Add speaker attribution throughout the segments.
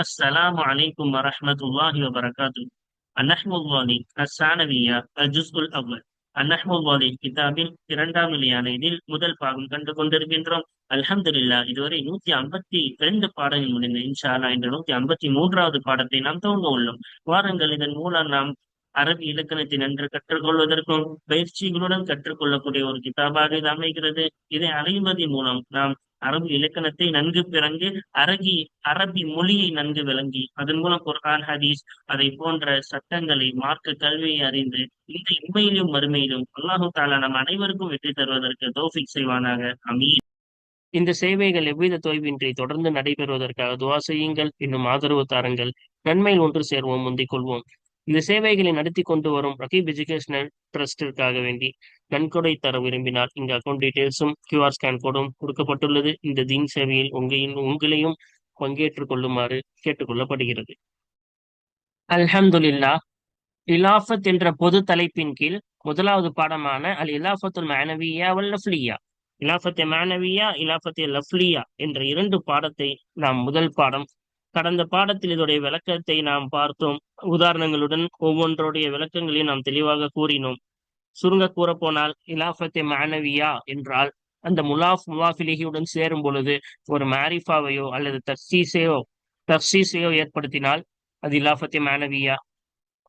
Speaker 1: السلام عليكم ورحمة الله وبركاته النحو الظالي الثانوية الجزء الأول النحو الظالي கிதாபின் இரண்டாம் நிலையான இதில் முதல் பாகம் கண்டு கொண்டிருக்கின்றோம் அல்ஹம்துலில்லா இதுவரை நூத்தி ஐம்பத்தி ரெண்டு பாடங்கள் முடிந்த இன்ஷா அல்லாஹ் இன்று நூத்தி ஐம்பத்தி மூன்றாவது பாடத்தை நாம் துவங்க உள்ளோம் வாருங்கள் இதன் மூலம் நாம் அரபி இலக்கணத்தை நன்கு கற்றுக்கொள்வதற்கும் பயிற்சிகளுடன் கற்றுக்கொள்ளக்கூடிய ஒரு கிதாபாக இது அமைகிறது இதை அடைவதன் மூலம் நாம் அரபு இலக்கணத்தை நன்கு பிறங்கு அரபி அரபி மொழியை நன்கு விளங்கி அதன் மூலம் குர்ஆன் ஹதீஸ் அதை போன்ற சட்டங்களை மார்க்க கல்வியை அறிந்து இந்த இம்மையிலும் மறுமையிலும் அல்லாஹு தாலா நம் அனைவருக்கும் வெற்றி தருவதற்கு தௌஃபிக் செய்வானாக. அமீன். இந்த சேவைகள் எவ்வித தொய்வின்றி தொடர்ந்து நடைபெறுவதற்காக துவா செய்யுங்கள். இன்னும் ஆதரவு தாருங்கள். நன்மையில் ஒன்று சேர்வோம். முந்திக் கொள்வோம். இந்த சேவைகளை நடத்தி கொண்டு வரும் ரகீப் எஜுகேஷனல் ட்ரஸ்டிற்காக வேண்டி நன்கொடை தர விரும்பினால் இந்த அக்கௌண்ட் டீடைல்ஸும் கியூஆர் ஸ்கேன் கோடும் கொடுக்கப்பட்டுள்ளது. இந்த தீன் சேவையில் உங்களின் உங்களையும் பங்கேற்றுக் கொள்ளுமாறு கேட்டுக்கொள்ளப்படுகிறது. அல்ஹம்துல்லா இலாஃபத் என்ற பொது தலைப்பின் கீழ் முதலாவது பாடமான அல் இலாஃபத்துல் மானவியா வல் லஃப்லியா. இலாஃபத்தே மானவியா இலாஃபத்தே லஃப்லியா என்ற இரண்டு பாடத்தை நாம் முதல் பாடம் கடந்த பாடத்தில் இதோடைய விளக்கத்தை நாம் பார்த்தோம். உதாரணங்களுடன் ஒவ்வொன்றோடைய விளக்கங்களையும் நாம் தெளிவாக கூறினோம். சுருங்க கூறப்போனால் போனால் மாணவியா என்றால் அந்த முலாஃப் முலாஃபிலிகியுடன் சேரும் பொழுது ஒரு மாரிஃபாவையோ அல்லது தர்சீசையோ தர்சீசையோ ஏற்படுத்தினால் அது இலாஃபத்தை மானவியா.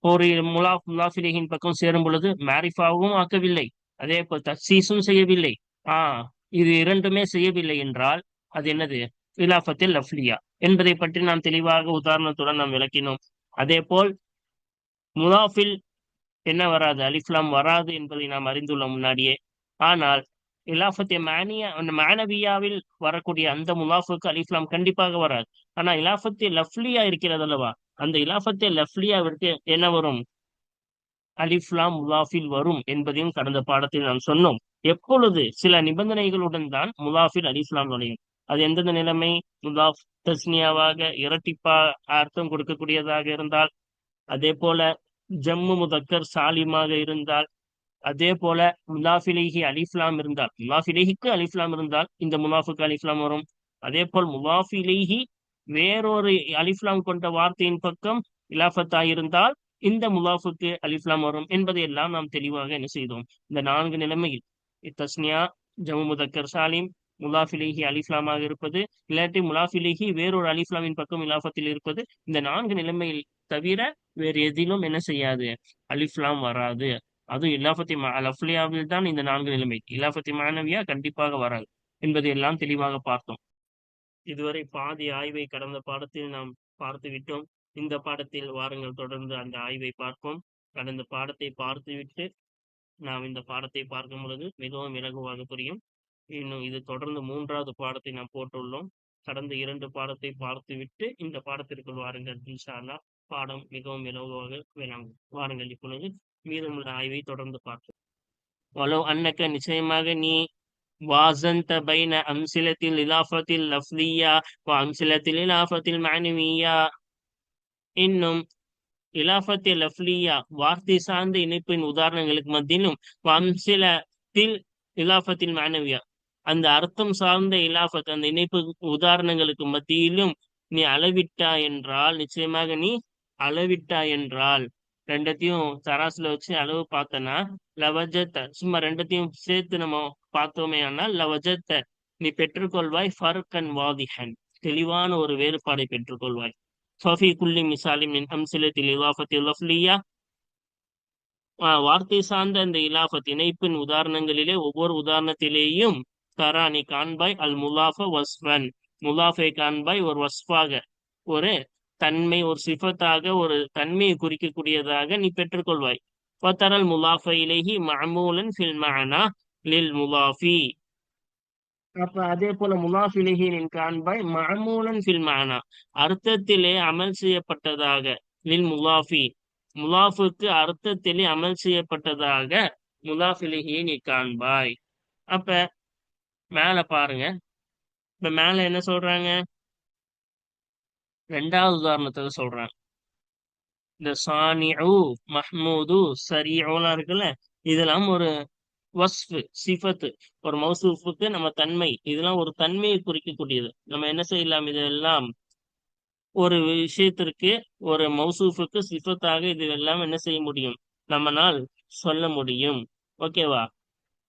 Speaker 1: ஒரு முலாஃப் முலாஃபிலிகின் பக்கம் சேரும் பொழுது மாரிஃபாவும் ஆக்கவில்லை. அதே போல் தர்சீஸும் செய்யவில்லை. ஆஹ் இது இரண்டுமே செய்யவில்லை என்றால் அது என்னது? ஹிலாஃபத்தில் லஃப்லியா என்பதை பற்றி நாம் தெளிவாக உதாரணத்துடன் நாம் விளக்கினோம். அதே போல் முலாஃபில் என்ன வராது? அலிஃப்லாம் வராது என்பதை நாம் அறிந்துள்ளோம் முன்னாடியே. ஆனால் இலாஃபத்தே அந்த மானவியாவில் வரக்கூடிய அந்த முலாஃபுக்கு அலிஃப்லாம் கண்டிப்பாக வராது. ஆனா இலாஃபத்தை லஃப்லியா இருக்கிறது அல்லவா? அந்த இலாஃபத்தே லஃப்லியாவிற்கு என்ன வரும்? அலிஃப்லாம் முலாஃபில் வரும் என்பதையும் கடந்த பாடத்தில் நாம் சொன்னோம். எப்பொழுது? சில நிபந்தனைகளுடன் தான் முலாஃபில் அலிஃப்லாம் நுழையும். அது எந்தெந்த நிலைமை? முலாஃப் தஸ்னியாவாக இரட்டிப்பா அர்த்தம் கொடுக்கக்கூடியதாக இருந்தால் அதே போல ஜம்மு முதக்கர் சாலிமாக இருந்தால் அதே போல முலாஃபிலேஹி அலிஃப்லாம் இருந்தால் முலாஃபிலேஹிக்கு அலிஃப்லாம் இருந்தால் இந்த முலாஃபுக்கு அலிஃப்லாம் வரும். அதே போல் முலாஃபிலேஹி வேறொரு அலிஃப்லாம் கொண்ட வார்த்தையின் பக்கம் இலாஃபத்தா இருந்தால் இந்த முலாஃபுக்கு அலிஃப்லாம் வரும் என்பதை எல்லாம் நாம் தெளிவாக என்ன செய்தோம். இந்த நான்கு நிலைமையில் தஸ்னியா ஜம்மு முதக்கர் சாலிம் முலாஃபிலேஹி அலிஃப்லாமாக இருப்பது இல்லாட்டி முலாஃபிலேஹி வேறொரு அலிஃப்லாமின் பக்கம் இலாஃபத்தில் இருப்பது இந்த நான்கு நிலைமையில் தவிர வேறு எதிலும் என்ன செய்யாது? அலிஃப்லாம் வராது. அதுவும் இலாஃபத்தி அலஃப்லியாவில் தான் இந்த நான்கு நிலைமை. இலாஃபத்தி மாணவியா கண்டிப்பாக வராது என்பதை எல்லாம் தெளிவாக பார்த்தோம். இதுவரை பாதி ஆய்வை கடந்த பாடத்தில் நாம் பார்த்து விட்டோம். இந்த பாடத்தில் வாரங்கள் தொடர்ந்து அந்த ஆய்வை பார்ப்போம். கடந்த பாடத்தை பார்த்துவிட்டு நாம் இந்த பாடத்தை பார்க்கும் பொழுது மிகவும் இலகுவாக புரியும். இன்னும் இது தொடர்ந்து மூன்றாவது பாடத்தை நாம் போட்டுள்ளோம். கடந்த இரண்டு பாடத்தை பார்த்துவிட்டு இந்த பாடத்திற்குள் வாருங்கள். இன்ஷால்லா பாடம் மிகவும் இலவாக விளங்கும் வாருங்கள். இப்பொழுது மீதமுள்ள ஆய்வை தொடர்ந்து பார்ப்போம். வலோ அன்னக்க நிச்சயமாக நீ வாசந்த பைன அம்சிலத்தில் இலாஃபத்தில் லஃப்லியா அம்சிலத்தில் இலாஃபத்தில் மானவியா இன்னும் இலாஃபத்தில் லஃப்லியா வார்த்தை சார்ந்த இணைப்பின் உதாரணங்களுக்கு மத்தியிலும் அம்சிலத்தில் இலாஃபத்தில் மானவியா அந்த அர்த்தம் சார்ந்த இலாபத் அந்த இணைப்பு உதாரணங்களுக்கு மத்தியிலும் நீ அளவிட்டா என்றால் நிச்சயமாக நீ அளவிட்டா என்றால் ரெண்டத்தையும் தராசுல வச்சு அளவு பார்த்தனா லவஜத்த சும்மா ரெண்டத்தையும் சேர்த்து நம்ம பார்த்தோமே ஆனால் லவஜத்த நீ பெற்றுக்கொள்வாய் ஃபர்கன் வாதிஹன் தெளிவான ஒரு வேறுபாடை பெற்றுக்கொள்வாய். ஃபஃபி குல்லி மிசாலிம் மின் அம்சிலத்தில் இலாஃபத்தி லஃப்லியா. வார்த்தை சார்ந்த அந்த இலாஃபத் இணைப்பின் உதாரணங்களிலே ஒவ்வொரு உதாரணத்திலேயும் தரா நீ காண்பாய் அல் முலாஃப வஸ்வன் முலாஃபை காண்பாய் ஒரு வஸ்வாக ஒரு தன்மை ஒரு சிஃபத்தாக ஒரு தன்மையை குறிக்கக்கூடியதாக நீ பெற்றுக்கொள்வாய். பத்தரல் முலாஃபைலேஹி மமூலன் ஃபில் மஅனா லில் முலாஃபி. அப்ப அதே போல முலாஃபிலேஹி நீ காண்பாய் மமூலன் ஃபில் மஅனா. அர்த்தத்திலே அமல் செய்யப்பட்டதாக லில் முலாஃபி. முலாஃபுக்கு அர்த்தத்திலே அமல் செய்யப்பட்டதாக முலாஃபிலேஹி நீ காண்பாய். அப்ப மேல பாருங்க. இப்ப மேல என்ன சொல்றாங்க? ரெண்டாவது உதாரணத்துக்கு சொல்றாங்க இந்த சானிஉ மஹ்மூது சரீஓலாம் இருக்குல்ல இதெல்லாம் ஒரு வஸ்ஃபு சிஃபத்து. ஒரு மௌசூஃபுக்கு நம்ம தன்மை. இதெல்லாம் ஒரு தன்மையை குறிக்கக்கூடியது. நம்ம என்ன செய்யலாம் இதெல்லாம்? ஒரு விஷயத்திற்கு ஒரு மௌசூஃபுக்கு சிஃபத்தாக இது எல்லாம் என்ன செய்ய முடியும்? நம்மனால் சொல்ல முடியும். ஓகேவா?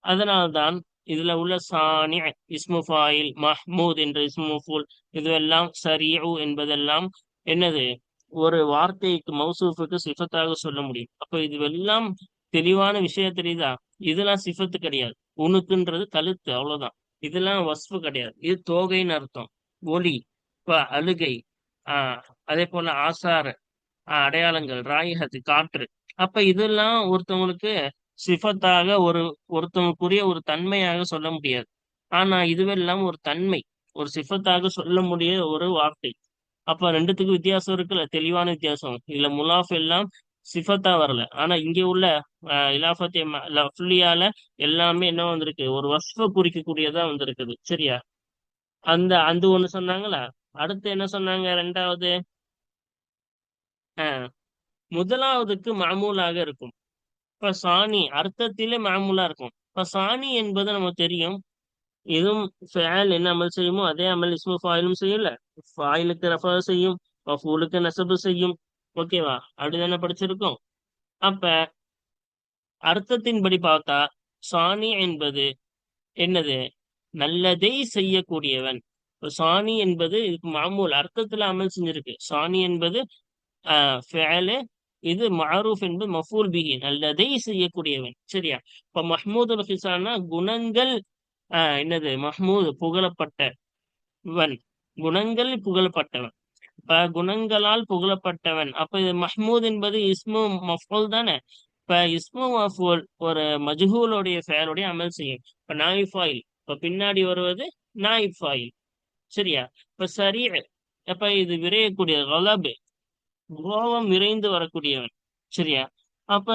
Speaker 1: அதனால்தான் இதுல உள்ள சானி இஸ்முஃபாயில் மஹ்மூத் என்ற இஸ்முஃபுல் இதுவெல்லாம் சரியு என்பதெல்லாம் என்னது? ஒரு வார்த்தைக்கு மௌசூஃபுக்கு சிஃபத்தாக சொல்ல முடியும். அப்ப இதுவெல்லாம் தெளிவான விஷயம் தெரியுதா? இதெல்லாம் சிஃபத்து கிடையாது. உனுக்குன்றது கழுத்து அவ்வளவுதான். இதெல்லாம் வஸ்ஃபு கிடையாது. இது தோகைன்னு அர்த்தம். ஒலி இப்ப அழுகை ஆஹ் அதே போல ஆசார ஆஹ் அடையாளங்கள் ராயகத்து காற்று. அப்ப இதெல்லாம் ஒருத்தவங்களுக்கு சிஃபத்தாக ஒரு ஒருத்தவங்களுக்குரிய ஒரு தன்மையாக சொல்ல முடியாது. ஆனா இதுவெல்லாம் ஒரு தன்மை. ஒரு சிஃபத்தாக சொல்ல முடிய ஒரு வார்த்தை. அப்ப ரெண்டுத்துக்கும் வித்தியாசம் இருக்குல்ல தெளிவான வித்தியாசம். இதுல முலாஃப் எல்லாம் சிஃபத்தா வரல. ஆனா இங்க உள்ள இலாஃபத்தி லஃப்லியால எல்லாமே என்ன வந்திருக்கு? ஒரு வஸ்ஃப குறிக்கக்கூடியதா வந்திருக்குது. சரியா? அந்த அந்த ஒண்ணு சொன்னாங்களா? அடுத்து என்ன சொன்னாங்க ரெண்டாவது? ஆஹ் முதலாவதுக்கு மாமூலாக இருக்கும். இப்ப சாணி அர்த்தத்திலே மாமூலா இருக்கும். இப்ப சாணி என்பது நமக்கு தெரியும். எதுவும் ஃபேல் என்ன அமல் செய்யுமோ அதே அமல் இஸ்மு ஃபாயிலும் செய்யல. ஃபாயிலுக்கு ரஃபா செய்யும். மஃபூலுக்கு நெசபு செய்யும். ஓகேவா அப்படிதானே படிச்சிருக்கோம். அப்ப அர்த்தத்தின்படி பார்த்தா சாணி என்பது என்னது? நல்லதை செய்யக்கூடியவன். சாணி என்பது இதுக்கு மாமூல் அர்த்தத்துல அமல் செஞ்சிருக்கு. சாணி என்பது ஆஹ் இது மாரூஃப் என்பது மஃபூல் பிஹி நல்லதை செய்யக்கூடியவன். சரியா? இப்ப மஹ்மூது ஹிசானா குணங்கள் ஆஹ் என்னது? மஹ்மூது புகழப்பட்டவன். குணங்கள் புகழப்பட்டவன். இப்ப குணங்களால் புகழப்பட்டவன். அப்ப இது மஹ்மூத் என்பது இஸ்மு மஃபூல் தானே? இப்ப இஸ்மு மஃபூல் ஒரு மஜ்ஹூலுடைய ஃபேலுடைய அமல் செய்யும். இப்ப நாயிப் ஃபாயில். இப்ப பின்னாடி வருவது நாயிப் ஃபாயில். சரியா? இப்ப சரி அப்ப இது விரையக்கூடிய கலபு. கோபம் விரைந்து வரக்கூடியவன். சரியா? அப்ப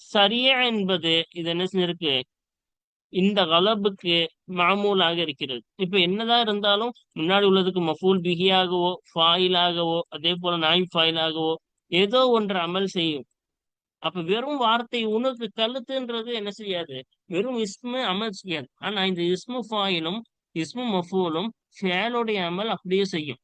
Speaker 1: சரியா என்பது இது என்ன செஞ்சிருக்கு? இந்த கலபுக்கு மாமூலாக இருக்கிறது. இப்ப என்னதான் இருந்தாலும் முன்னாடி உள்ளதுக்கு மஃபூல் பிகியாகவோ ஃபாயிலாகவோ அதே போல நாய் ஃபாயிலாகவோ ஏதோ ஒன்று அமல் செய்யும். அப்ப வெறும் வார்த்தை உனக்கு கழுத்துன்றது என்ன செய்யாது? வெறும் இஸ்மு அமல் செய்யாது. ஆனா இந்த இஸ்மு ஃபாயிலும் இஸ்மு மஃபூலும் ஃபேலுடைய அமல் அப்படியே செய்யும்.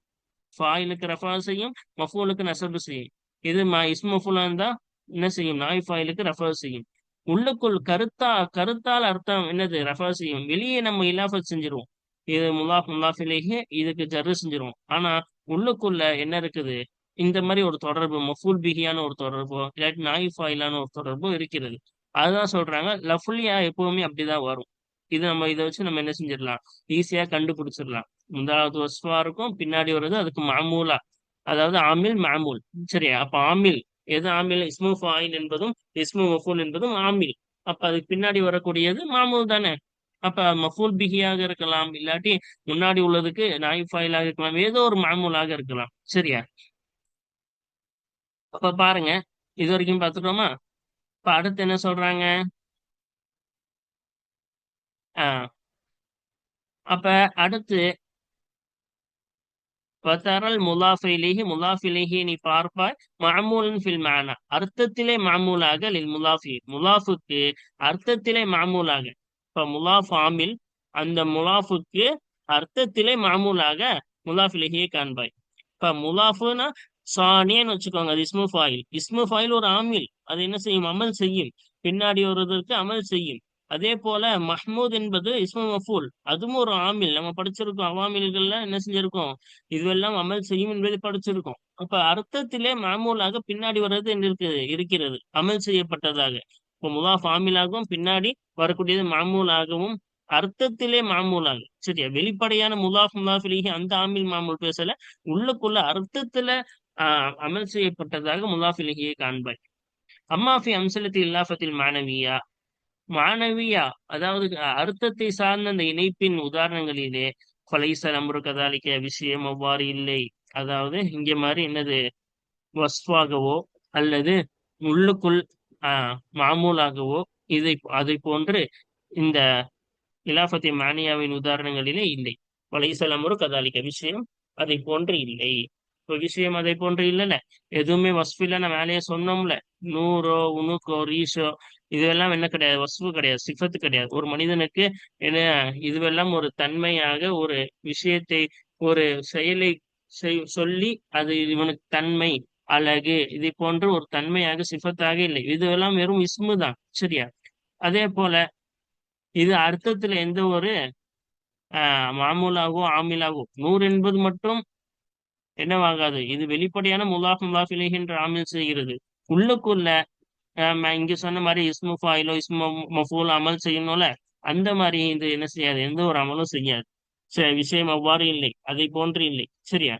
Speaker 1: ஃபாயிலுக்கு ரஃபா செய்யும் மஃபூலுக்கு நசபு செய்யும் இது இஸ்மஃபுலா இருந்தா என்ன செய்யும் நாய் ஃபாயிலுக்கு ரஃபா செய்யும் உள்ளுக்குள் கருத்தா கருத்தால் அர்த்தம் என்னது? ரஃபா செய்யும். வெளியே நம்ம இலாஃபத் செஞ்சிருவோம். இது முலாஃப் முலாஃபிலேயே இதுக்கு ஜர்ரு செஞ்சிருவோம். ஆனா உள்ளுக்குள்ள என்ன இருக்குது? இந்த மாதிரி ஒரு தொடர்பு மஃபூல் பிகியான ஒரு தொடர்போ இல்லாட்டி நாய் ஃபாயிலான ஒரு தொடர்போ இருக்கிறது. அதுதான் சொல்றாங்க. லஃபுலியா எப்பவுமே அப்படிதான் வரும். இது நம்ம இதை வச்சு நம்ம என்ன செஞ்சிடலாம்? ஈஸியா கண்டுபிடிச்சிடலாம். முதலாவது வஸ்வா இருக்கும் பின்னாடி வர்றது அதுக்கு மாமூலா அதாவது ஆமில் மாமூல் சரியா? அப்ப ஆமில் எது ஆமில்? இஸ்மு ஃபாயில் என்பதும் இஸ்மு மஃபூல் என்பதும் ஆமில். அப்ப அதுக்கு பின்னாடி வரக்கூடியது மாமூல் தானே? அப்ப மஃபூல் பிகியாக இருக்கலாம் இல்லாட்டி முன்னாடி உள்ளதுக்கு நாய் ஃபாயிலாக இருக்கலாம் ஏதோ ஒரு மாமூலாக இருக்கலாம். சரியா? அப்ப பாருங்க இது வரைக்கும் பாத்துட்டோமா இப்ப அடுத்து என்ன சொல்றாங்க? அப்ப அடுத்து வத்தரல் முலாஃபிலேஹி முலாஃபிலேஹி நீ பார்ப்பாய் மாமூலன் ஃபில் மானா. அர்த்தத்திலே மாமூலாக லில் முலாஃபி. முலாஃபுக்கு அர்த்தத்திலே மாமூலாக இப்ப முலாஃப் ஆமில் அந்த முலாஃபுக்கு அர்த்தத்திலே மாமூலாக முலாஃபிலேஹியை காண்பாய். இப்ப முலாஃபுனா சானியன்னு வச்சுக்கோங்க அது இஸ்மு ஃபாயில். இஸ்மு ஃபாயில் ஒரு ஆமில். அது என்ன செய்யும்? அமல் செய்யும். பின்னாடி வருவதற்கு அமல் செய்யும். அதே போல மஹ்மூத் என்பது இஸ்மு மஃபூல். அதுவும் ஒரு ஆமில். நம்ம படிச்சிருக்கோம். அவாமில்கள்ல என்ன செஞ்சிருக்கோம்? இதுவெல்லாம் அமல் செய்யும் என்பதை படிச்சிருக்கோம். அப்ப அர்த்தத்திலே மாமூலாக பின்னாடி வர்றது இருக்குது இருக்கிறது. அமல் செய்யப்பட்டதாக. இப்போ முலாஃப் ஆமிலாகவும் பின்னாடி வரக்கூடியது மாமூலாகவும் அர்த்தத்திலே மாமூலாக. சரியா? வெளிப்படையான முலாஃப் முலாஃபிலிஹி அந்த ஆமில் மாமூல் பேசல. உள்ளுக்குள்ள அர்த்தத்துல ஆஹ் அமல் செய்யப்பட்டதாக முலாஃபிலிஹியை காண்பாய். அம்மாஃபி அம்சலத்தில் இல்லாஃபத்தில் மாணவியா? மாணவியா? அதாவது அர்த்தத்தை சார்ந்த அந்த இணைப்பின் உதாரணங்களிலே கொலைசல் அம்ரு கதாலிக்க விஷயம் அவ்வாறு இல்லை. அதாவது இங்க மாதிரி என்னது? வஸ்வாகவோ அல்லது உள்ளுக்குள் ஆஹ் மாமூலாகவோ இதை அதை போன்று இந்த இலாபத்தி மானியாவின் உதாரணங்களிலே இல்லை. கொலைசல் கதாலிக்க விஷயம் அதை போன்று இல்லை. இப்போ விஷயம் அதை போன்று இல்லைல்ல எதுவுமே வஸ்ஃபில்ல நம்ம வேலையை சொன்னோம்ல. நூறோ உணுக்கோ ரீஷோ இதுவெல்லாம் என்ன கிடையாது. வசுவு கிடையாது. சிஃபத்து கிடையாது. ஒரு மனிதனுக்கு என்ன இதுவெல்லாம் ஒரு தன்மையாக ஒரு விஷயத்தை ஒரு செயலை சொல்லி அது இவனுக்கு தன்மை அழகு இதை போன்ற ஒரு தன்மையாக சிஃபத்தாக இல்லை. இதுவெல்லாம் வெறும் இஸ்மு தான். சரியா? அதே போல இது அர்த்தத்துல எந்த ஒரு ஆஹ் மாமூலாகவோ ஆமிலாகவோ நூறு என்பது மட்டும் என்னவாகாது. இது வெளிப்படையான முலாஃப் முலாஃப் இலைகின்ற ஆமில் செய்கிறது. உள்ளுக்குள்ள இங்க சொன்ன மாதிரி இஸ்மு ஃபாயிலோ இஸ்மு மஃபூல் அமல் செய்யணும்ல அந்த மாதிரி இது என்ன செய்யாது. எந்த ஒரு அமலும் செய்யாது. சரி விஷயம் அவ்வாறு இல்லை. அதை போன்று இல்லை. சரியா?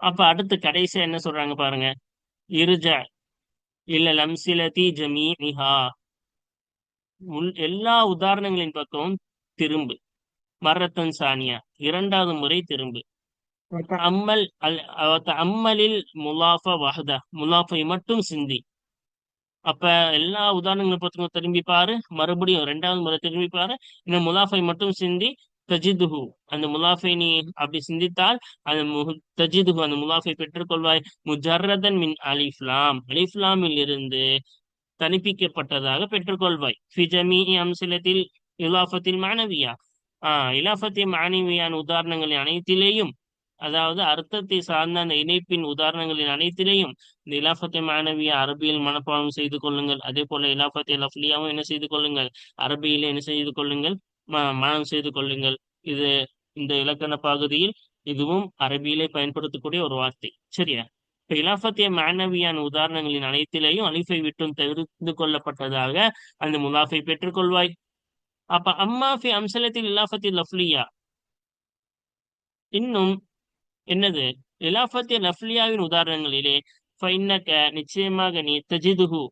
Speaker 1: அப்ப அடுத்து கடைசியா என்ன சொல்றாங்க பாருங்க. இருஜ இல்ல லம்சிலதி ஜமீஹா எல்லா உதாரணங்களின் பக்கமும் திரும்பு. மரத்தன் சானியா. இரண்டாவது முறை திரும்பு. அம்மல் அம்மலில் முலாஃப வஹதா முலாஃபை மட்டும் சிந்தி. அப்ப எல்லா உதாரணங்களும் பத்தியும் திரும்பி பாரு மறுபடியும் ரெண்டாவது முறை திரும்பி பாரு இந்த முலாஃபை மட்டும் சிந்தி தஜிதுஹு அந்த முலாஃபை நீ அப்படி சிந்தித்தால் அந்த தஜிதுஹு அந்த முலாஃபை பெற்றுக்கொள்வாய். முஜர்ரதன் மின் அலிஃப்லாம் அலிஃப்லாமில் இருந்து தனிப்பிக்கப்பட்டதாக பெற்றுக்கொள்வாய். ஃபிஜமி அம்சிலத்தில் இலாஃபத்தில் மாணவியா ஆஹ் இலாஃபத்தி மாணவியான உதாரணங்களின் அனைத்திலேயும் அதாவது அர்த்தத்தை சார்ந்த அந்த இணைப்பின் உதாரணங்களின் அனைத்திலையும் இந்த இலாஃபத்தை மாணவிய அரபியில் மனப்பாடம் செய்து கொள்ளுங்கள். அதே போல இலாஃபத்தை லஃப்லியாவும் என்ன செய்து கொள்ளுங்கள்? அரபியில என்ன செய்து கொள்ளுங்கள்? மனம் செய்து கொள்ளுங்கள். இது இந்த இலக்கண பகுதியில் இதுவும் அரபியிலே பயன்படுத்தக்கூடிய ஒரு வார்த்தை. சரியா? இப்ப இலாஃபத்திய மாணவியான உதாரணங்களின் அனைத்திலேயும் அலிஃபை விட்டும் தவிர்த்து கொள்ளப்பட்டதாக அந்த முலாஃபை பெற்றுக்கொள்வாய். அப்ப அம்மாஃபி அம்சலத்தில் இலாஃபத்தில் லஃப்லியா. இன்னும் என்னது? இலாஃபத்திய நஃப்லியாவின் உதாரணங்களிலே ஃபைன்னக நிச்சயமாக நீ தஜிதுஹு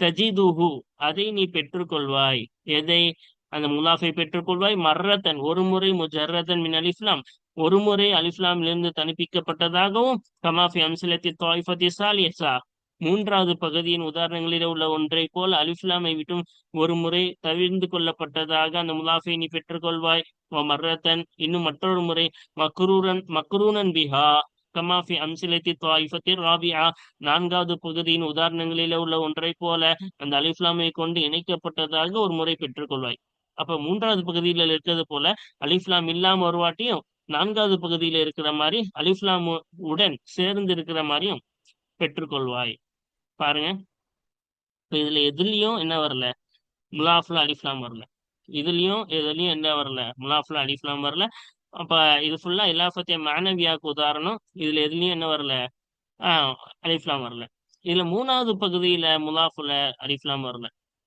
Speaker 1: தஜிதுஹு அதை நீ பெற்றுக்கொள்வாய். எதை? அந்த முலாஃபை பெற்றுக்கொள்வாய். மர்ரத்தன் ஒரு முறை முஜர்ரதன் மின் அலிஃப்லாம். ஒரு முறை அலிஃப்லாமிலிருந்து தனிப்பிக்கப்பட்டதாகவும் கமாஃபி அம்சலத்தி தாய்ஃபத்தி சாலியசா மூன்றாவது பகுதியின் உதாரணங்களில் உள்ள ஒன்றை போல் அலிஃப்லாமை விட்டும் ஒரு முறை தவிர்ந்து கொள்ளப்பட்டதாக அந்த முலாஃபை நீ பெற்றுக்கொள்வாய். மர்ரத்தன் இன்னும் மற்றொரு முறை மக்ரூரன் மக்ரூனன் பிஹா கமாஃபி அம்சிலத்தி தாயிஃபத்தில் ராபியா நான்காவது பகுதியின் உதாரணங்களில உள்ள ஒன்றை போல அந்த அலிஃப்லாமை கொண்டு இணைக்கப்பட்டதாக ஒரு முறை பெற்றுக்கொள்வாய். அப்ப மூன்றாவது பகுதியில இருக்கிறது போல அலிஃப்லாம் இல்லாம ஒரு வாட்டியும் நான்காவது பகுதியில இருக்கிற மாதிரி அலிஃப்லாம் உடன் சேர்ந்து இருக்கிற மாதிரியும் பெற்றுக்கொள்வாய். பாருங்க. இப்போ இதுல எதுலயும் என்ன வரல? முலாஃபுல் அலிஃப்லாம் வரல. இதுலயும் எதுலயும் என்ன வரல? முலாஃபுல் அலிஃப்லாம் வரல. அப்ப இது ஃபுல்லா இலாஃபத்திய மாணவியாவுக்கு உதாரணம். இதுல எதுலயும் என்ன வரல? ஆஹ் அலிஃப்லாம் வரல. இதுல மூணாவது பகுதியில முலாஃபுல அலிஃப்லாம் வரல.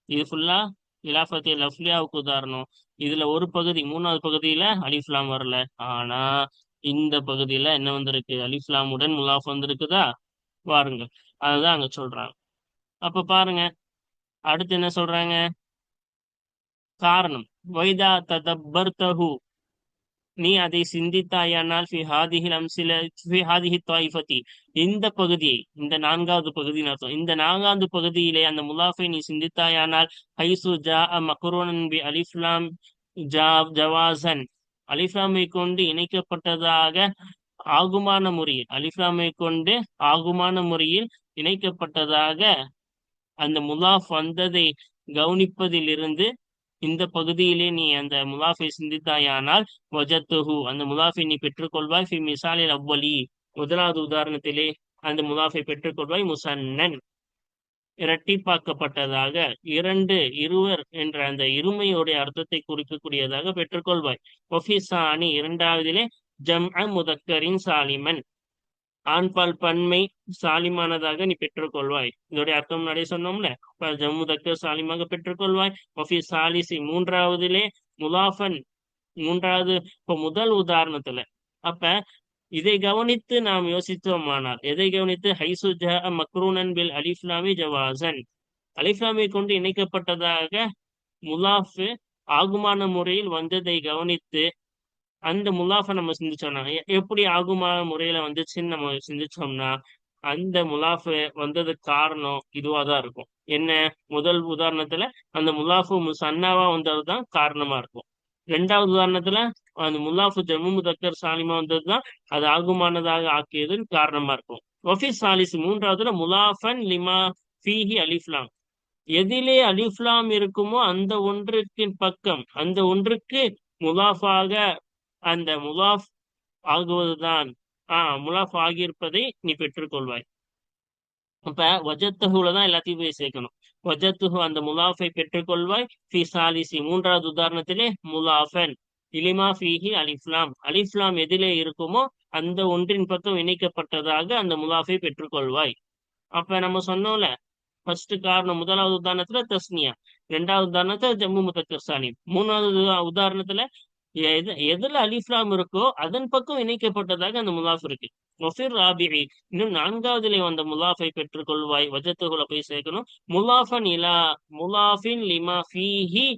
Speaker 1: இது ஃபுல்லா இலாஃபத்திய லஃப்லியாவுக்கு உதாரணம். இதுல ஒரு பகுதி மூணாவது பகுதியில அலிஃப்லாம் வரல. ஆனா இந்த பகுதியில என்ன வந்திருக்கு? அலிஃப்லாமுடன் முலாஃப் வந்திருக்குதா? பாருங்க அதுதான் அங்க சொல்றாங்க. அப்ப பாருங்க அடுத்து என்ன சொல்றாங்க? காரணம். வைதா ததப்பர்தஹு. நீ அதை சிந்தித்தாயானால் இந்த பகுதியை இந்த நான்காவது பகுதி அர்த்தம் இந்த நான்காவது பகுதியிலே அந்த முலாஃபை நீ சிந்தித்தாயானால் ஹைசு ஜா மக்ரூனன் பி அலிஃப்லாம் ஜா ஜவாசன் அலிஃப்லாமை கொண்டு இணைக்கப்பட்டதாக ஆகுமான முறையில் அலிஃப்லாமை கொண்டு ஆகுமான முறையில் இணைக்கப்பட்டதாக அந்த முலாஃப் வந்ததை கவனிப்பதிலிருந்து இந்த பகுதியிலே நீ அந்த முலாஃபை சிந்தித்தாயானால் வஜத்துஹு அந்த முலாஃபை நீ பெற்றுக்கொள்வாய் ஃபி மிசாலில் அவ்வலி. முதலாவது உதாரணத்திலே அந்த முலாஃபை பெற்றுக்கொள்வாய் முசன்னன். இரட்டிப்பாக்கப்பட்டதாக இரண்டு இருவர் என்ற அந்த இருமையுடைய அர்த்தத்தை குறிக்கக்கூடியதாக பெற்றுக்கொள்வாய். ஒஃபிசானி இரண்டாவதிலே ஜம் முதக்கரின் சாலிமன். ஆண்பால் பன்மை சாலிமானதாக நீ பெற்றுக்கொள்வாய். இதோடைய அர்த்தம் முன்னாடியே சொன்னோம்ல ஜம்மு தக்கர் சாலிமாக பெற்றுக்கொள்வாய். ஒஃபி சாலிசி மூன்றாவதுலே முலாஃபன் மூன்றாவது இப்ப முதல் உதாரணத்துல. அப்ப இதை கவனித்து நாம் யோசித்தோமானால் எதை கவனித்து? ஹைசு ஜ மக்ரூனன் பில் அலிஃப்லாமி ஜவாசன் அலிஃப்லாமை கொண்டு இணைக்கப்பட்டதாக முலாஃபு ஆகுமான முறையில் வந்ததை கவனித்து அந்த முலாஃபை நம்ம சிந்திச்சோம்னா எப்படி ஆகுமான முறையில வந்துச்சுன்னு நம்ம சிந்திச்சோம்னா அந்த முலாஃபு வந்ததுக்கு காரணம் இதுவா தான் இருக்கும். என்ன? முதல் உதாரணத்துல அந்த முலாஃபு சன்னாவா வந்ததுதான் காரணமா இருக்கும். ரெண்டாவது உதாரணத்துல அந்த முல்லாஃபு ஜம்மு முதக்கர் சாலிமா வந்ததுதான் அது ஆகுமானதாக ஆக்கியதுன்னு காரணமா இருக்கும். ஒஃபிஸ் சாலிஸ் மூன்றாவதுல முலாஃபன் லிமா ஃபீஹி அலிஃப்லாம். எதிலே அலிஃப்லாம் இருக்குமோ அந்த ஒன்றுக்கின் பக்கம் அந்த ஒன்றுக்கு முலாஃபாக அந்த முலாஃப் ஆகுவதுதான். ஆஹ் முலாஃப் ஆகியிருப்பதை நீ பெற்றுக்கொள்வாய் அப்ப வஜத்துகுல தான் எல்லாத்தையும் போய் சேர்க்கணும். வஜத்துகு அந்த முலாஃபை பெற்றுக்கொள்வாய் ஃபி சாலிசி மூன்றாவது உதாரணத்திலே முலாஃபன். இலிமா ஃபீஹி அலிஃப்லாம். அலிஃப்லாம் எதிலே இருக்குமோ அந்த ஒன்றின் பக்கம் இணைக்கப்பட்டதாக அந்த முலாஃபை பெற்றுக்கொள்வாய் அப்ப நம்ம சொன்னோம்ல ஃபர்ஸ்ட் காரணம் முதலாவது உதாரணத்துல தஸ்னியா. ரெண்டாவது உதாரணத்துல ஜம்மு முதக்கர் சாலிம். மூணாவது உதாரணத்துல எது எதுல அலிஸ்லாம் இருக்கோ அதன் பக்கம் இணைக்கப்பட்டதாக அந்த முலாஃப் இருக்கு. ஒஃபிர் ராபிரி இன்னும் நான்காவதுல வந்த முலாஃபை பெற்றுக்கொள்வாய் வஜத்துகளை போய் சேர்க்கணும். முலாஃபன் இலா முலாஃபின் லிமா ஃபீஹி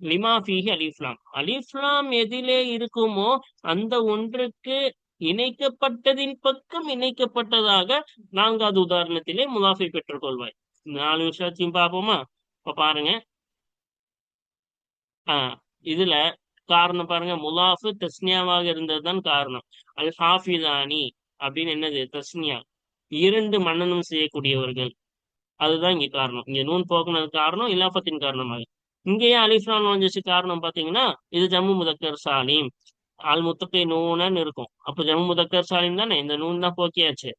Speaker 1: லிமா ஃபீஹி அலிஃப்லாம். அலிஃப்லாம் எதிலே இருக்குமோ அந்த ஒன்றுக்கு இணைக்கப்பட்டதின் பக்கம் இணைக்கப்பட்டதாக நான்காவது உதாரணத்திலே முலாஃபை பெற்றுக்கொள்வாய். நாலு விஷயத்தையும் பார்ப்போமா? இப்ப பாருங்க. ஆஹ் இதுல காரணம் பாருங்க. முலாஃபு தஸ்னியாவாக இருந்ததுதான் காரணம். அல் ஹாஃபிதானி அப்படின்னு என்னது? தஸ்னியா. இரண்டு மன்னனும் செய்யக்கூடியவர்கள். அதுதான் இங்க காரணம். இங்க நூன் போக்குனது காரணம் இலாபத்தின் காரணமாக இங்கேயே அலிஃப்ரான் வந்துச்சு காரணம் பாத்தீங்கன்னா இது ஜம்மு முதக்கர் சாலிம். அல் முத்தகை நூனன்னு இருக்கும். அப்ப ஜம்மு முதக்கர் சாலிம் தானே? இந்த நூன் தான் போக்கியாச்சு.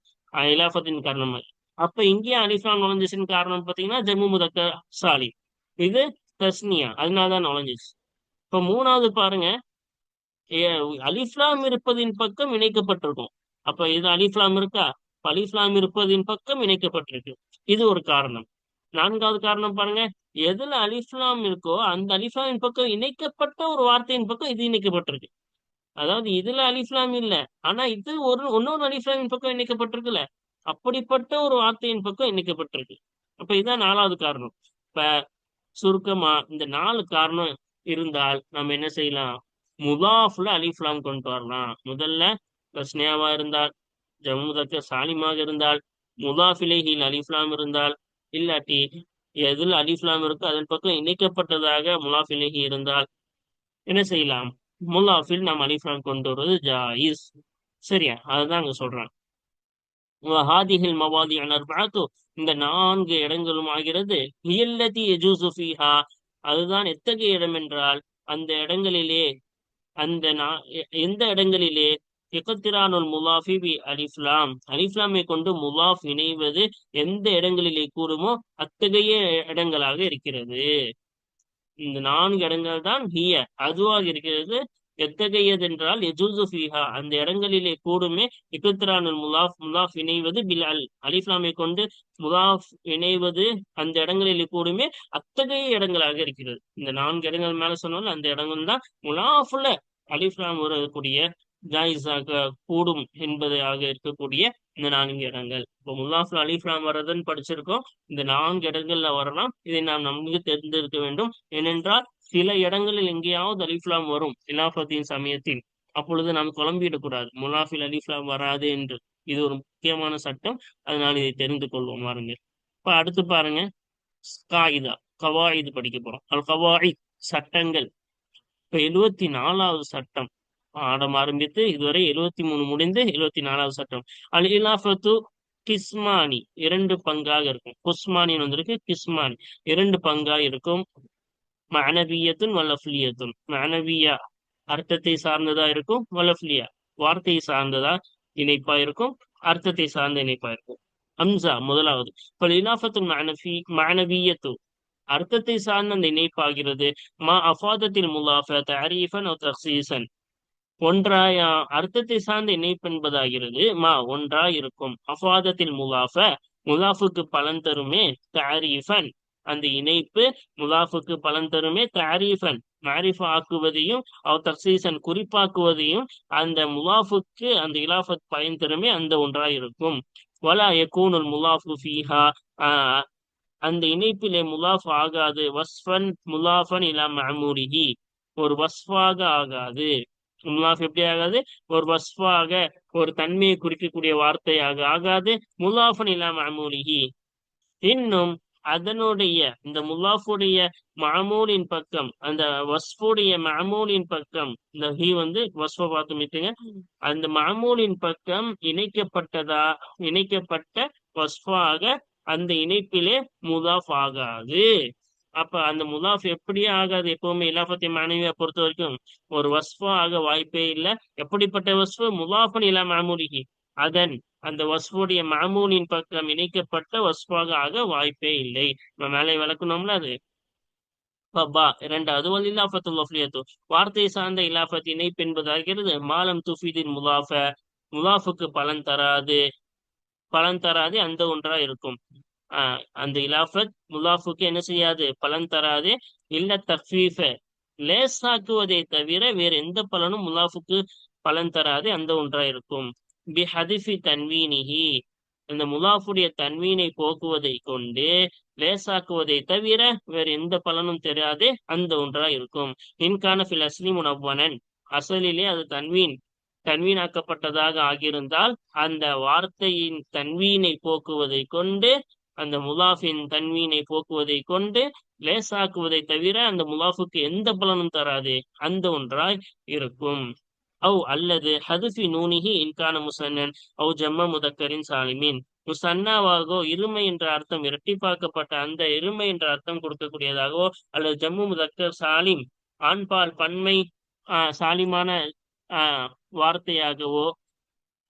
Speaker 1: இலாபத்தின் காரணமாக அப்ப இங்கேயே அலிஃப்ரான் நுழைஞ்சிச்சுன்னு காரணம் பாத்தீங்கன்னா ஜம்மு முதக்கர் சாலிம். இது தஸ்னியா. அதனாலதான் நுழைஞ்சிச்சு இப்ப மூணாவது பாருங்க. அலிஃப்லாம் இருப்பதின் பக்கம் இணைக்கப்பட்டிருக்கும். அப்ப இது அலிஃப்லாம் இருக்கா? அலிஃப்லாம் இருப்பதின் பக்கம் இணைக்கப்பட்டிருக்கு. இது ஒரு காரணம். நான்காவது காரணம் பாருங்க. எதுல அலிஃப்லாம் இருக்கோ அந்த அலிஃப்லாமின் பக்கம் இணைக்கப்பட்ட ஒரு வார்த்தையின் பக்கம் இது இணைக்கப்பட்டிருக்கு. அதாவது இதுல அலிஃப்லாம் இல்ல. ஆனா இது ஒரு இன்னொரு அலிஃப்லாமின் பக்கம் இணைக்கப்பட்டிருக்குல்ல. அப்படிப்பட்ட ஒரு வார்த்தையின் பக்கம் இணைக்கப்பட்டிருக்கு. அப்ப இதுதான் நாலாவது காரணம். இப்ப சுருக்கமா இந்த நாலு காரணம் இருந்தால் நம்ம என்ன செய்யலாம்? முதாஃப்ல அலிஃப்லாம் கொண்டு வரலாம். முதல்ல தஸ்னியாவா இருந்தால் ஜம்முதக்க சாலிமாக இருந்தால் முதாஃபிலேஹில் அலிஃப்லாம் இருந்தால் இல்லாட்டி எதில் அலிஃப்லாம் இருக்கோ அதன் பக்கம் இணைக்கப்பட்டதாக முலாஃபிலேஹி இருந்தால் என்ன செய்யலாம்? முலாஃபில் நாம் அலிஃப்லாம் கொண்டு வருவது ஜாயிஸ். சரியா? அதுதான் அங்க சொல்றான் ஹாதிஹில் மவாதி அனர்பாத்து இந்த நான்கு இடங்களும் ஆகிறது. ஹியல்லதி எஜூசுஃபிஹா அதுதான் எத்தகைய இடம் என்றால் அந்த இடங்களிலே அந்த எந்த இடங்களிலே? இகத்திரானுல் முலாஃபி பி அலிஃப்லாம் அலிஃப்லாமை கொண்டு முலாஃப் இணைவது எந்த இடங்களிலே கூறுமோ அத்தகைய இடங்களாக இருக்கிறது. இந்த நான்கு இடங்கள் தான் ஹிய. அதுவாக இருக்கிறது எத்தகையதென்றால் எஜூசு ஃபீஹா அந்த இடங்களிலே கூடுமே இகத்திரானுல் முலாஃப் முலாஃப் இணைவது பில் அல் அலிஃப்லாமை கொண்டு முலாஃப் இணைவது அந்த இடங்களிலே கூடுமே அத்தகைய இடங்களாக இருக்கிறது. இந்த நான்கு இடங்கள் மேல சொன்னாலும் அந்த இடங்கள் தான் முலாஃபுல அலிஃப்லாம் வரக்கூடிய ஜாயிஸாக கூடும் என்பதாக இருக்கக்கூடிய இந்த நான்கு இடங்கள். இப்போ முல்லாஃபுல் அலிஃப்லாம் வர்றதுன்னு படிச்சிருக்கோம். இந்த நான்கு இடங்கள்ல வரலாம். இதை நாம் நமக்கு தெரிந்திருக்க வேண்டும். ஏனென்றால் சில இடங்களில் எங்கேயாவது அலிஃப்லாம் வரும் இலாஃபத்தின் சமயத்தில். அப்பொழுது நாம் குழம்பிடக்கூடாது முலாஃபில் அலிஃப்லாம் வராது என்று. இது ஒரு முக்கியமான சட்டம். அதனால் இதை தெரிந்து கொள்வோம் பாருங்க இப்ப அடுத்து பாருங்க. காயிதா கவாயிது படிக்க போறோம். அல் கவாயித் சட்டங்கள். இப்ப எழுவத்தி நாலாவது சட்டம். ஆடம் ஆரம்பித்து இதுவரை எழுவத்தி மூணு முடிந்து எழுவத்தி நாலாவது சட்டம். அல் இலாஃபத்து கிஸ்மானி இரண்டு பங்காக இருக்கும். குஸ்மானின்னு வந்திருக்கு கிஸ்மானி. இரண்டு பங்காக இருக்கும். மனவியத்துன் வல்லஃப்லியத்துன் மனவியா அர்த்தத்தை சார்ந்ததா இருக்கும் வல்லஃப்லியா வார்த்தையை சார்ந்ததா இணைப்பா இருக்கும் அர்த்தத்தை சார்ந்த இணைப்பா இருக்கும். அம்சா முதலாவது. இப்போ இலாஃபத்துல் மனவி மனவியத்து அர்த்தத்தை சார்ந்த அந்த இணைப்பாகிறது. மா அஃபாதத்தில் முலாஃப தரீஃபன் தக்சீசன் ஒன்றாய அர்த்தத்தை சார்ந்த இணைப்பு என்பதாகிறது. மா ஒன்றா இருக்கும். அஃபாதத்தில் முலாஃப முலாஃபுக்கு பலன் தருமே தாரீஃபன் அந்த இணைப்பு முலாஃபுக்கு பலன் தருமே தாரீஃபன். மாரிஃப் ஆக்குவதையும் அவ் தர்சீசன் குறிப்பாக்குவதையும் அந்த முலாஃபுக்கு அந்த இலாஃபத் பயன் தருமே அந்த ஒன்றா இருக்கும் வலா யகூனுல் முலாஃபு ஃபீஹா. அந்த இணைப்பிலே முலாஃப் ஆகாது. வஸ்ஃபன் முலாஃபன் இலா மமூரிஹி ஒரு வஸ்ஃபாக ஆகாது. முலாஃப் எப்படி ஆகாது? ஒரு வஸ்ஃபாக ஒரு தன்மையை குறிக்கக்கூடிய வார்த்தையாக ஆகாது. முலாஃபன் இலா மமூலிஹி இன்னும் அதனுடைய இந்த முல்லாஃபுடைய மாமூலின் பக்கம் அந்த வஸ்ஃபுடைய மாமூலின் பக்கம் இந்த ஹி வந்து வஸ்ஃப பார்த்து மீட்டுங்க. அந்த மாமூலின் பக்கம் இணைக்கப்பட்டதா இணைக்கப்பட்ட வஸ்ஃபாக அந்த இணைப்பிலே முதாஃப் ஆகாது. அப்ப அந்த முலாஃப் எப்படியே ஆகாது? எப்பவுமே இலாஃபத்தை மாணவியை பொறுத்த வரைக்கும் ஒரு வஸ்ஃபா ஆக வாய்ப்பே இல்லை. எப்படிப்பட்ட வஸ்ஃபு? முதாஃபன் இலா மாமூலிகி அதன் அந்த வஸ்ஃபுடைய மாமூலின் பக்கம் இணைக்கப்பட்ட வஸ்பாக ஆக வாய்ப்பே இல்லை. நம்ம மேலே விளக்கணும்ல அது? பப்பா இரண்டாவது வல் இலாஃபத்துல் வஃலியத்து. வார்த்தை சார்ந்த இலாஃபத் இணைப்பு என்பதாகிறது மாலம் துஃபிதின் முலாஃப. முலாஃபுக்கு பலன் தராது. பலன் தராது அந்த ஒன்றா இருக்கும். ஆஹ் அந்த இலாஃபத் முலாஃபுக்கு என்ன செய்யாது? பலன் தராது. இல்ல தஃபீஃப லேசாக்குவதை தவிர வேற எந்த பலனும் முலாஃபுக்கு பலன் தராது அந்த ஒன்றா இருக்கும். பி ஹதிஃபி தன்வீனிஹி அந்த முலாஃபுடைய தன்வீனை போக்குவதை கொண்டு லேசாக்குவதை தவிர வேற எந்த பலனும் தெரியாது. அந்த ஒன்றா இருக்கும். இன்கான பில் அஸ்லி முனவ்வனன். அசலிலே அது தன்வீன். தன்வீனாக்கப்பட்டதாக ஆகியிருந்தால் அந்த வார்த்தையின் தன்வீனை போக்குவதை கொண்டு அந்த முலாஃபின் தன்வீனை போக்குவதை கொண்டு லேசாக்குவதை தவிர அந்த முலாஃபுக்கு எந்த பலனும் தராது. அந்த ஒன்றாய் இருக்கும். அவு அல்லது ஹதுஃபி நூனிஹி இன்கான முசன்னன் அவு ஜம்ம முதக்கரின் சாலிமின் முசன்னாவாகவோ இருமை என்ற அர்த்தம் இரட்டிப்பாக்கப்பட்ட அந்த இருமை என்ற அர்த்தம் கொடுக்கக்கூடியதாகவோ அல்லது ஜம்மு முதக்கர் சாலிம் ஆண்பால் பன்மை ஆஹ் சாலிமான ஆஹ் வார்த்தையாகவோ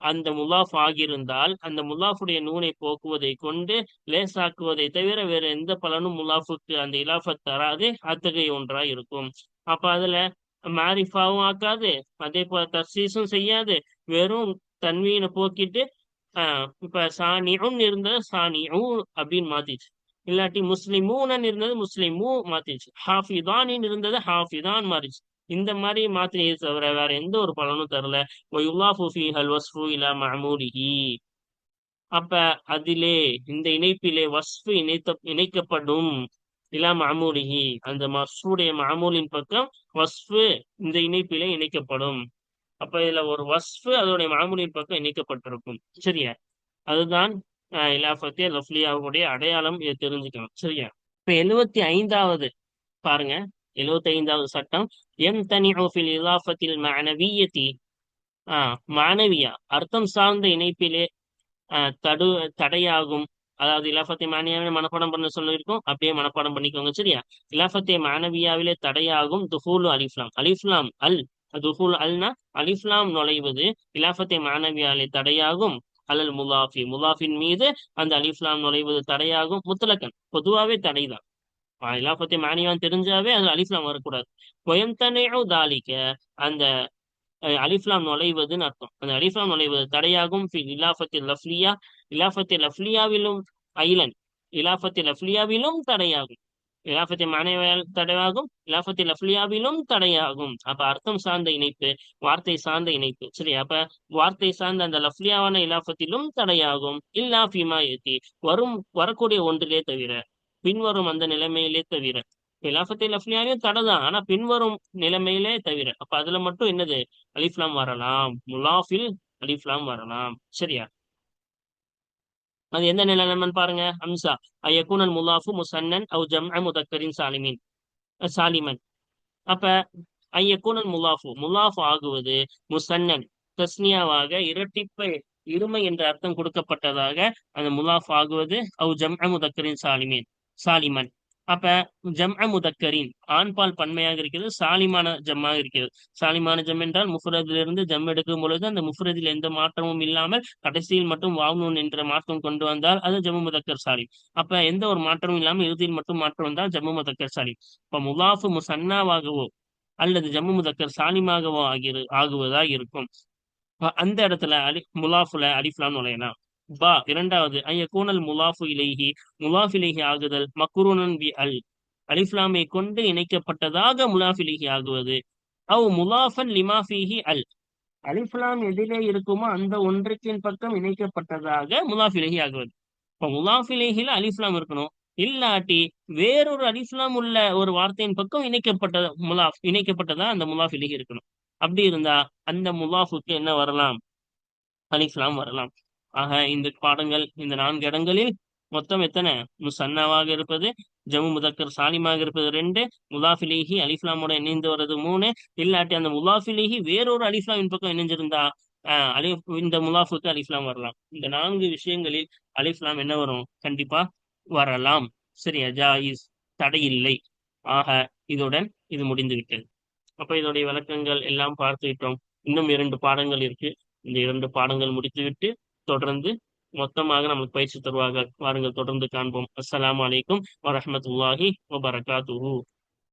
Speaker 1: அந்த முலாஃப் ஆகியிருந்தால் அந்த முலாஃபுடைய நூனை போக்குவதை கொண்டு லேசாக்குவதை தவிர வேற எந்த பலனும் முலாஃபுக்கு அந்த இலாஃபத் தராது. அத்தகைய ஒன்றாய் இருக்கும் அப்ப அதுல மாரிஃபாவும் ஆக்காது அதே போல தர்சீஸும் செய்யாது. வெறும் தன்வீனை போக்கிட்டு ஆஹ் இப்ப சானியும் இருந்தது சானியூ அப்படின்னு மாத்திச்சு. இல்லாட்டி முஸ்லிமூனன் இருந்தது முஸ்லிமூ மாத்திச்சு. ஹாஃபிதானின் இருந்தது ஹாஃபிதான் மாறிச்சு. இந்த மாதிரி மாத்திரையை தவிர வேற எந்த ஒரு பலனும் தரல. ஒயுல்லாஃபு இலா மஅமூலிஹி. அப்ப அதிலே இந்த இணைப்பிலே வஸ்ஃபு இணைத்த இணைக்கப்படும். இலா மாமூலிகி அந்த மஸ்ஃபுடைய மாமூலின் பக்கம் வஸ்ஃபு இந்த இணைப்பிலே இணைக்கப்படும். அப்ப இதுல ஒரு வஸ்ஃபு அதோடைய மாமூலின் பக்கம் இணைக்கப்பட்டிருக்கும். சரியா? அதுதான் இலாஃபத்திய லஃப்லியாவுடைய அடையாளம் இதை தெரிஞ்சுக்கணும். சரியா? இப்ப எழுவத்தி ஐந்தாவது பாருங்க. எழுவத்தி ஐந்தாவது சட்டம். எம் தனி ஃபில் இலாஃபத்தில் மாணவியத்தி ஆஹ் மாணவியா அர்த்தம் சார்ந்த இணைப்பிலே ஆஹ் தடு தடையாகும். அதாவது இலாஃபத்தை மானியாவில மனப்பாடம் பண்ண சொல்லியிருக்கோம். அப்படியே மனப்பாடம் பண்ணிக்கோங்க சரியா? இலாஃபத்தை மானவியாவிலே தடையாகும் துஹூலு அலிஃப்லாம். அலிஃப்லாம் அல். துஹூல் அல்னா அலிஃப்லாம் நுழைவது இலாஃபத்தை மாணவியாலே தடையாகும். அலல் முலாஃபி முலாஃபின் மீது அந்த அலிஃப்லாம் நுழைவது தடையாகும். முத்தலக்கன். பொதுவாவே தடைதான். இலாஃபத்தை மானியான் தெரிஞ்சாவே அது அலிஃப்லாம் வரக்கூடாது. ஒயம்தனையோ தாலிக்க. அந்த அலிஃப்லாம் நுழைவதுன்னு அர்த்தம். அந்த அலிஃப்லாம் நுழைவது தடையாகும். இலாஃபத்தில் லஃப்லியா. இலாபத்தி லஃப்லியாவிலும் ஐலன் இலாபத்தி லஃப்லியாவிலும் தடையாகும். இலாஃபத்தை மாணவியால் தடையாகும் இலாபத்தி லஃப்லியாவிலும் தடையாகும். அப்ப அர்த்தம் சார்ந்த இணைப்பு வார்த்தை சார்ந்த இணைப்பு சரி அப்ப வார்த்தை சார்ந்த அந்த லஃப்லியாவான இலாஃபத்திலும் தடையாகும். இல்லா ஃபீமா ஏத்தி வரும் வரக்கூடிய ஒன்றிலே தவிர பின்வரும் அந்த நிலைமையிலே தவிர. இலாஃபத்தை லஃப்லியாவையும் தடைதான் ஆனா பின்வரும் நிலைமையிலே தவிர. அப்ப அதுல மட்டும் என்னது? அலிஃப்லாம் வரலாம். முலாஃபில் அலிஃப்லாம் வரலாம். சரியா? அது எந்த நிலைமைன்னு பாருங்க அம்சா. ஐயக்கூனல் முலாஃபு முசன்னன் அவு ஜம் முதக்கரின் சாலிமின். சாலிமன். அப்ப ஐயக்கூனல் முலாஃபு. முலாஃப் ஆகுவது முசன்னன். தஸ்னியாவாக இரட்டிப்பை இருமை என்ற அர்த்தம் கொடுக்கப்பட்டதாக அந்த முலாஃப் ஆகுவது அவு ஜம் முதக்கரின் சாலிமின் சாலிமன். அப்ப ஜம் முதக்கரின் ஆண்பால் பன்மையாக இருக்கிறது சாலிமான ஜம்மாக இருக்கிறது. சாலிமான ஜம் என்றால் முஃபரதிலிருந்து ஜம் எடுக்கும் பொழுது அந்த முஃபரதில் எந்த மாற்றமும் இல்லாமல் கடைசியில் மட்டும் வாவ்னூன் என்ற மாற்றம் கொண்டு வந்தால் அது ஜம்மு முதக்கர் சாலிம். அப்ப எந்த ஒரு மாற்றமும் இல்லாமல் இறுதியில் மட்டும் மாற்றம் வந்தால் ஜம்மு முதக்கர் சாலிம். இப்ப முலாஃபு முசன்னாவாகவோ அல்லது ஜம்மு முதக்கர் சாலிமாகவோ ஆகிரு ஆகுவதா இருக்கும். அந்த இடத்துல அலி முலாஃபுல அலிஃப்லாம் நுழையலாம். பா இரண்டாவது ஐய கூனல் முலாஃபு இலேஹி முலாஃப் இலேஹி ஆகுதல் மக்குரூனன் பி அல் அலிஃப்லாமை கொண்டு இணைக்கப்பட்டதாக முலாஃபிலிஹி ஆகுவது. அவ் முலாஃபன் லிமாஃபிஹி அல். அலிஃப்லாம் எதிலே இருக்குமோ அந்த ஒன்றுக்கின் பக்கம் இணைக்கப்பட்டதாக முலாஃபிலிஹி ஆகுவது. இப்ப முலாஃபிலிஹில அலிஃப்லாம் இருக்கணும். இல்லாட்டி வேறொரு அலிஃப்லாம் உள்ள ஒரு வார்த்தையின் பக்கம் இணைக்கப்பட்ட முலாஃப் இணைக்கப்பட்டதா அந்த முலாஃபிலிஹி இருக்கணும். அப்படி இருந்தா அந்த முலாஃபுக்கு என்ன வரலாம்? அலிஃப்லாம் வரலாம். ஆக இந்த பாடங்கள் இந்த நான்கு இடங்களில் மொத்தம் எத்தனை? முசன்னாவாக இருப்பது ஜம்மு முதக்கர் சாலிமாக இருப்பது ரெண்டு முலாஃபிலிஹி அலிஃப்லாமோட இணைந்து வர்றது மூணு இல்லாட்டி அந்த முலாஃபிலேஹி வேறொரு அலிஃப்லாமின் பக்கம் இணைஞ்சிருந்தா ஆஹ் அலி இந்த முலாஃபுக்கு அலிஃப்லாம் வரலாம். இந்த நான்கு விஷயங்களில் அலிஃப்லாம் என்ன வரும்? கண்டிப்பா வரலாம். சரியா? ஜாயிஸ் தடையில்லை. ஆக இதுடன் இது முடிந்து விட்டது அப்ப இதோடைய விளக்கங்கள் எல்லாம் பார்த்து விட்டோம் இன்னும் இரண்டு பாடங்கள் இருக்கு. இந்த இரண்டு பாடங்கள் முடித்துவிட்டு தொடர்ந்து மொத்தமாக நமக்கு பயிற்சி தருவார்கள் வாருங்கள். தொடர்ந்து காண்போம். அஸ்லாம் அலைக்கும் வரமத்துல்லாஹி வபரகாத்துஹூ.